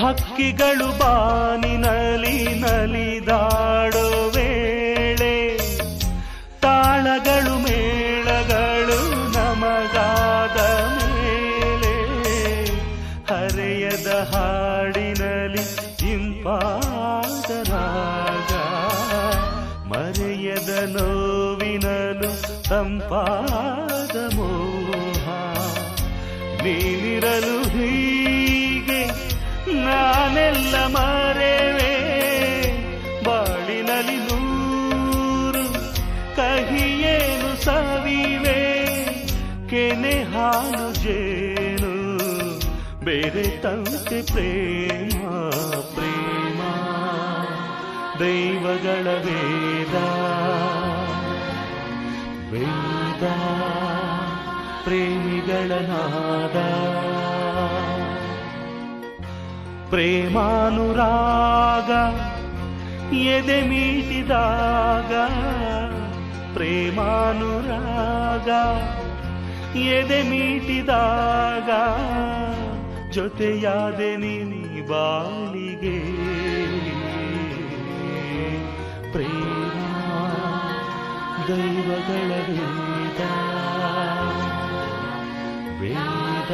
ಹಕ್ಕಿಗಳು ಬಾನಿನಲಿ ನಲಿ ವೇಳೆ ತಾಳಗಳು ಮೇಳಗಳು ನಮಗಾದ ಮೇಲೆ ಹರೆಯದ ಹಾಡಿನಲಿ ಇಂಪಾದ ರಾಗ ಮರೆಯದ ನೋವಿನಲು ತಂಪಾದ ಮೋಹ ನೀನಿರಲು ಹೀಗೆ ನಾನೆಲ್ಲ ಮರೆವೆ ಬಾಳಿನಲಿ ನೂರು ಕಹಿಯೇನು ಸವಿವೆ, ಕೆನೆ ಹಾಲು ಜೇನು, ಬೇರೆ ತಂತೆ ಪ್ರೇಮ ಪ್ರೇಮ. ದೈವಗಳ ವೇದ ವೇದ, ಪ್ರೇಮಿಗಳ ನಾದ. ಪ್ರೇಮಾನುರಾಗ ಎದೆ ಮೀಟಿದಾಗ ಪ್ರೇಮಾನುರಾಗ ಎದೆ ಮೀಟಿದಾಗ ಜೊತೆಯಾದೆ ನೀ ಬಾಳಿಗೆ ಪ್ರೇಮ ದೈವಗಳ ವೇದ ವೇದ